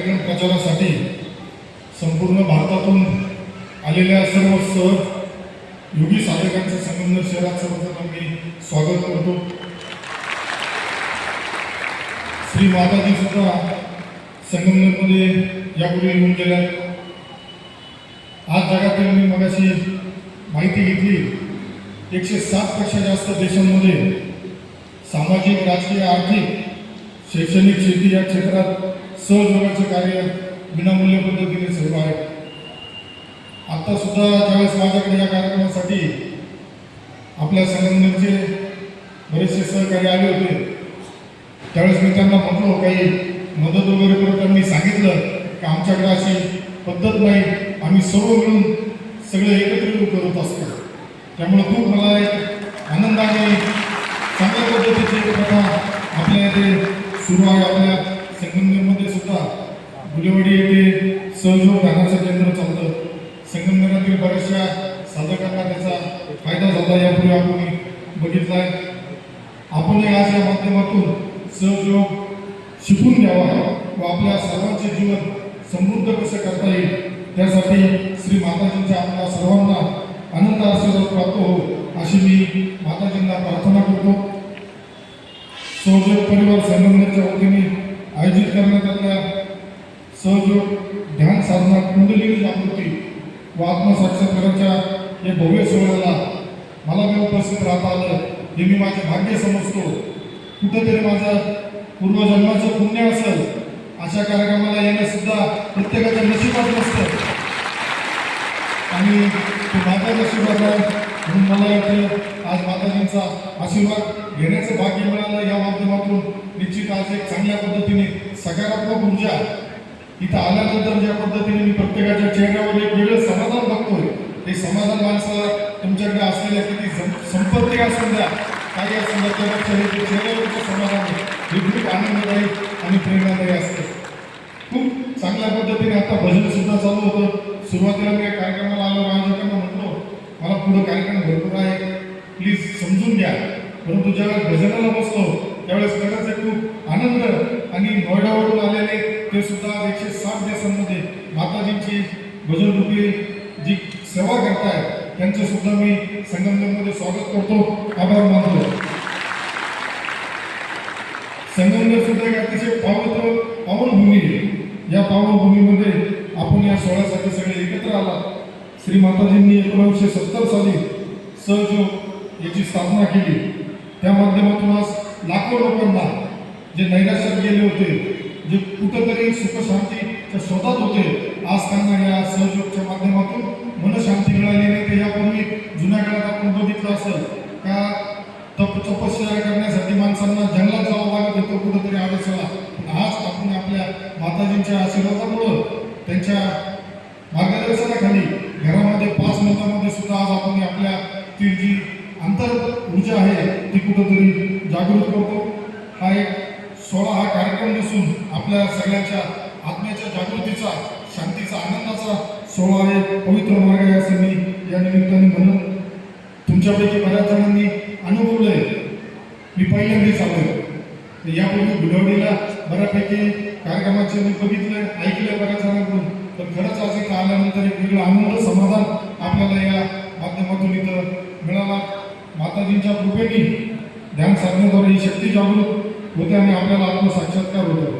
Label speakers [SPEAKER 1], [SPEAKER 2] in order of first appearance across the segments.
[SPEAKER 1] कार्यक्रम प्रचारासाठी संपूर्ण भारतातून आलेल्या सर्व सहज योगी साधकांचं संबंध शहरात सर्वप्रथम मी स्वागत करतो. श्री माताजी सुद्धा संगमनेरमध्ये यापूर्वी येऊन गेल्या. आज जगातील मी मगाशी माहिती घेतली एकशे सातपेक्षा जास्त देशांमध्ये सामाजिक राजकीय आर्थिक शैक्षणिक शेती या क्षेत्रात सहजीवनाचे कार्य विनामूल्य पद्धतीने सुरू आहे. आता सुद्धा ज्यावेळेस माझ्याकडे या कार्यक्रमासाठी आपल्या संघटनेचे बरेचसे सहकारी आले होते त्यावेळेस मी त्यांना म्हटलो काही मदत वगैरे करून त्यांनी सांगितलं की आमच्याकडे अशी पद्धत नाही आम्ही सर्व मिळून सगळे एकत्रित करत असतो. त्यामुळे खूप मला एक आनंदाने चांगल्या पद्धतीची एक आपल्या इथे सुरू आहे आपल्या संगमनेरमध्ये सुद्धा गुलेवाडी येथे सहयोग ध्यानाचं केंद्र चालतं. संगमनेरातील बऱ्याचशा साधकांना त्याचा फायदा झाला यापूर्वी आपण बघितला आहे आपणही आज या माध्यमातून सहयोग शिकून घ्यावा व आपल्या सर्वांचे जीवन समृद्ध कसं करता येईल त्यासाठी श्री माताजींच्या आपल्या सर्वांना आनंद आशीर्वाद प्राप्त हो अशी मी माताजींना प्रार्थना करतो. सहयोग परिवार संगमनेरच्या वतीने आयोजित करण्यात आलेल्या सहयोग ध्यान साधना कुंडली जागृती व आत्मसाक्षात्काराच्या या भव्य सोहळ्याला मला मी उपस्थित राहता आलं हे मी माझे भाग्य समजतो. कुठंतरी माझं पूर्वजन्माचं पुण्य असेल अशा कार्यक्रमाला येणं सुद्धा प्रत्येकाच्या नशिबात नसतं आणि तो माझ्या नशिबात आहे. म्हणून मला वाटतं आज माताजींचा आशीर्वाद घेण्याचं भाग्य मिळालं या माध्यमातून. निश्चित आज एक चांगल्या पद्धतीने सकारात्मक ऊर्जा इथं आल्यानंतर ज्या पद्धतीने मी प्रत्येकाच्या चेहऱ्यावर एक वेगळं समाधान बघतोय ते समाधान माणसाला तुमच्याकडे असलेल्या किती संपत्ती असून द्या काही असून द्या त्यापेक्षा हे चेहऱ्यावरचं समाधान आहे. हे खूप आनंददायी आणि प्रेरणादायी असतं. खूप चांगल्या पद्धतीने आता भजन सुद्धा चालू होतं. सुरुवातीला मी या कार्यक्रमाला आलो राजकारण म्हणतो पुढं कार्यक्रम भरपूर आहे. प्लीज समजून घ्या. परंतु ज्यावेळेस भजनाला बसतो त्यावेळेस खरंच खूप आनंद आणि नोयडावरून आलेले ते सुद्धा एकशे साठ दिवसांमध्ये माताजींची भजन रूपी जी सेवा करतायत त्यांचं सुद्धा मी संगमनेरमध्ये स्वागत करतो. आभार मानतो. संगमनेर सुद्धा एक अतिशय पवित्र पावनभूमी आहे. या पावनभूमीमध्ये आपण या सोहळ्यासाठी सगळे एकत्र आला श्री माताजींनी एकोणीसशे सत्तर साली सहयोग याची स्थापना केली. त्या माध्यमातून आज लाखो लोकांना जे नैराश्यात गेले होते जे कुठंतरी सुखशांतीच्या शोधात होते आज त्यांना या सहयोगच्या माध्यमातून मनशांती मिळाली नाही तर यापूर्वी जुन्या काळात आपण बघितलं असं का तप तपश्चर्या करण्यासाठी माणसांना जंगलात जावं लागत होतं कुठंतरी आडसला. पण आज आपण आपल्या माताजींच्या आशीर्वादामुळं त्यांच्या मार्गदर्शनाखाली घरामध्ये सुद्धा आज आपण आपल्या ती जी अंतर ऊर्जा आहे ती कुठंतरी जागृत करतो. हा एक सोळा हा कार्यक्रम नसून आपल्या सगळ्यांच्या आत्म्याच्या जागृतीचा शांतीचा आनंदाचा सोहळा आहे. पवित्र मार्ग आहे असं मी या निमित्ताने म्हणून तुमच्यापैकी बऱ्याच जणांनी अनुभवलंय मी पहिल्यांदाच आलोय. यापूर्वी गुलवडीला बऱ्यापैकी कार्यक्रमाचे मी बघितलंय ऐकलंय बऱ्याच जणांकडून. तर खरंच आज इथं आल्यानंतर एक वेगळं आनंद समाधान आपल्याला या माध्यमातून इथं मिळाला. माताजींच्या कृपेने ध्यान साधण्याद्वारे ही शक्ती जागृत होते आणि आपल्याला आत्मसाक्षात्कार होतो.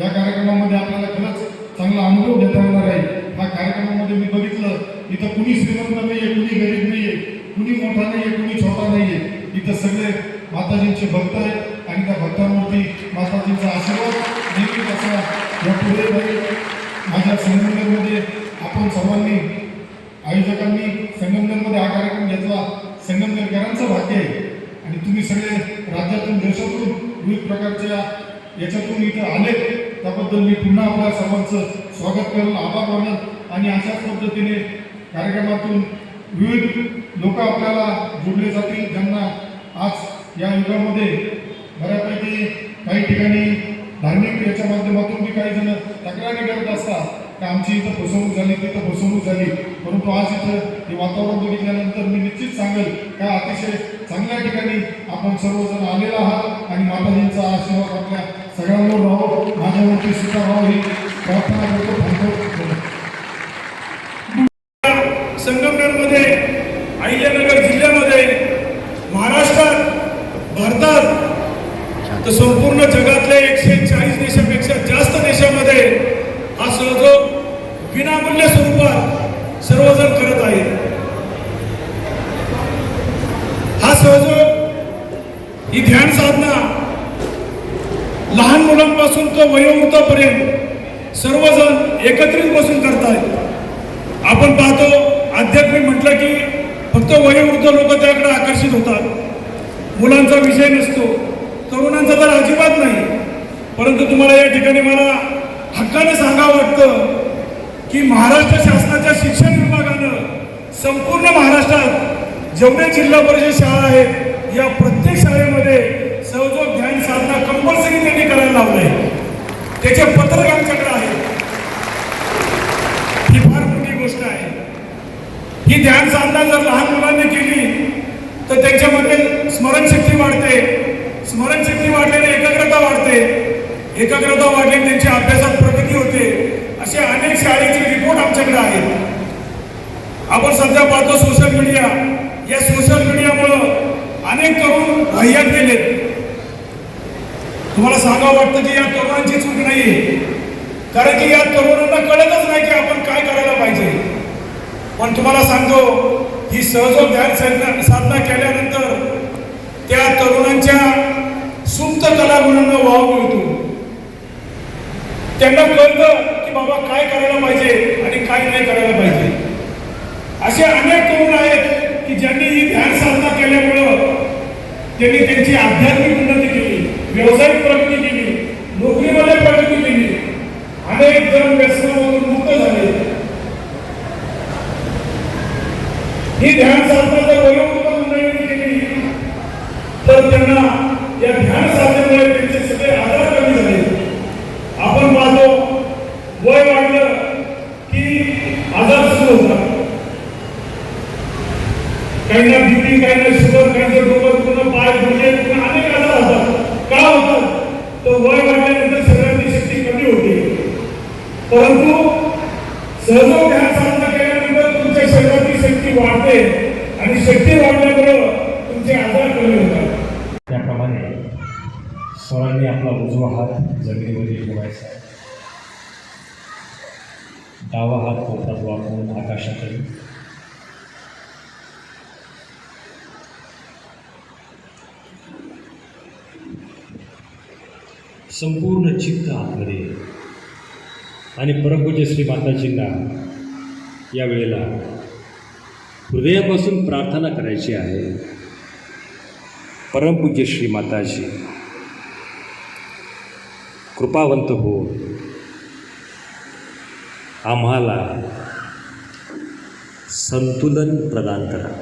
[SPEAKER 1] या कार्यक्रमामध्ये आपल्याला खरंच चांगला अनुभव घेता येणार आहे. हा कार्यक्रमामध्ये मी बघितलं इथं कुणी श्रीमंत नाहीये कुणी गरीब नाहीये कुणी मोठा नाहीये कुणी छोटा नाहीये. इथं सगळे माताजींचे भक्त आहेत आणि त्या भक्तांवरती माताजींचा आशीर्वाद नेहमीच असा या पुढे माझ्या श्रीमंतमध्ये आपण सर्वांनी आयोजकांनी संगमनेरमध्ये हा कार्यक्रम घेतला. संगमनेरकरांचं भाग्य आहे. आणि तुम्ही सगळे राज्यातून देशातून विविध प्रकारच्या याच्यातून इथं आले त्याबद्दल मी पुन्हा आपल्या सर्वांचं स्वागत करेल आभार मानेल आणि अशाच पद्धतीने कार्यक्रमातून विविध लोक आपल्याला जोडले जातील. ज्यांना आज या युगामध्ये बऱ्यापैकी काही ठिकाणी धार्मिक याच्या माध्यमातून बी काही जण तक्रारी करत असतात. आमची इथं फसवणूक झाली तिथं फसवणूक झाली? परंतु आज इथं हे वातावरण बघितल्यानंतर मी निश्चित सांगेल का अतिशय चांगल्या ठिकाणी आपण सर्वजण आलेला आहात आणि माताजींचा आशीर्वाद आपल्या सगळ्यांवर राहो माझ्यावरती सुद्धा राहो ही प्रार्थना करतो थांबतो
[SPEAKER 2] संगमनेरमध्ये अहिल्यानगर जिल्ह्यामध्ये महाराष्ट्रात भारतात तर संपूर्ण जगातल्या एकशे चाळीस देशापेक्षा जास्त देशामध्ये हा सहयोग विनामूल्य स्वरूपात सर्वजण करत आहेत हा सहयोग ही ध्यान साधना लहान मुलांपासून तर वयोवृद्धापर्यंत सर्वजण एकत्रित बसून करतायत. आपण पाहतो आध्यात्मिक म्हटलं की फक्त वयोवृद्ध लोक त्याकडे आकर्षित होतात. मुलांचा विषय नसतो. तरुणांचा तर अजिबात नाही. परंतु तुम्हाला या ठिकाणी मला हक्काने सांगावं वाटतं की महाराष्ट्र शासनाच्या शिक्षण विभागानं संपूर्ण महाराष्ट्रात जेवढे जिल्हा परिषद शाळा आहेत या प्रत्येक शाळेमध्ये सहजोग ध्यान साधना कंपल्सरी त्यांनी करायला लावलंय. त्याचे पत्रक आमच्याकडे आहे ही फार मोठी गोष्ट आहे. ही ध्यान साधना जर लहान मुलांनी केली तर त्यांच्यामध्ये स्मरणशक्ती वाढते. स्मरणशक्ती वाढल्याने एकाग्रता वाढते. एकाग्रता वाढल्याने त्यांच्या अभ्यासात प्रगती होते. असे अनेक शाळेचे रिपोर्ट आमच्याकडे आहेत. आपण सध्या पाहतो सोशल मीडिया या सोशल मीडियामुळं अनेक तरुण गेलेत तुम्हाला सांगावं वाटतं की या तरुणांची चूक नाही कारण की या तरुणांना कळतच नाही की आपण काय करायला पाहिजे. पण तुम्हाला सांगतो ही सहजो ध्यान साधना साधना केल्यानंतर त्या तरुणांच्या सुप्त कलागुणांना वाव मिळतो. त्यांना कळतं की बाबा काय करायला पाहिजे आणि काय नाही करायला पाहिजे. असे अनेक तरुण आहेत की ज्यांनी ही ध्यान साधना केल्यामुळं त्यांनी त्यांची आध्यात्मिक उन्नती केली व्यावसायिक प्रगती केली नोकरीमध्ये प्रगती केली अनेक जण व्यसनामधून मुक्त झाले ही ध्यान साधना जर वयोवृद्ध मंडळींनी केली तर त्यांना या ध्यान साधनेमुळे त्यांचे सगळे आजार कमी झाले आपण पाहतो वय वाढलं की आजार सुरू होतात काहींना बीपी काहींना शुगर काहींना डोकं पूर्ण पाय गुडघे दुखणं अनेक आजार होतात का होतात? तर वय वाढल्यानंतर शरीराची शक्ती कमी होते. परंतु सहजोग ध्यान साधना केल्यानंतर तुमच्या शरीराची शक्ती वाढते आणि शक्ती वाढल्यामुळं तुमचे आजार कमी होतात.
[SPEAKER 3] त्याप्रमाणे सरांनी आपला उजवा हात जमिनीमध्ये ठेवायचा. आहे डावा हात पोटात वापरून आकाशाकडे संपूर्ण चित्त आतमध्ये आणि परमपूज्य श्री माताजींना या वेळेला हृदयापासून प्रार्थना करायची आहे. परमपूज्य श्री माताजी कृपावंत हो. आम्हाला संतुलन प्रदान करा.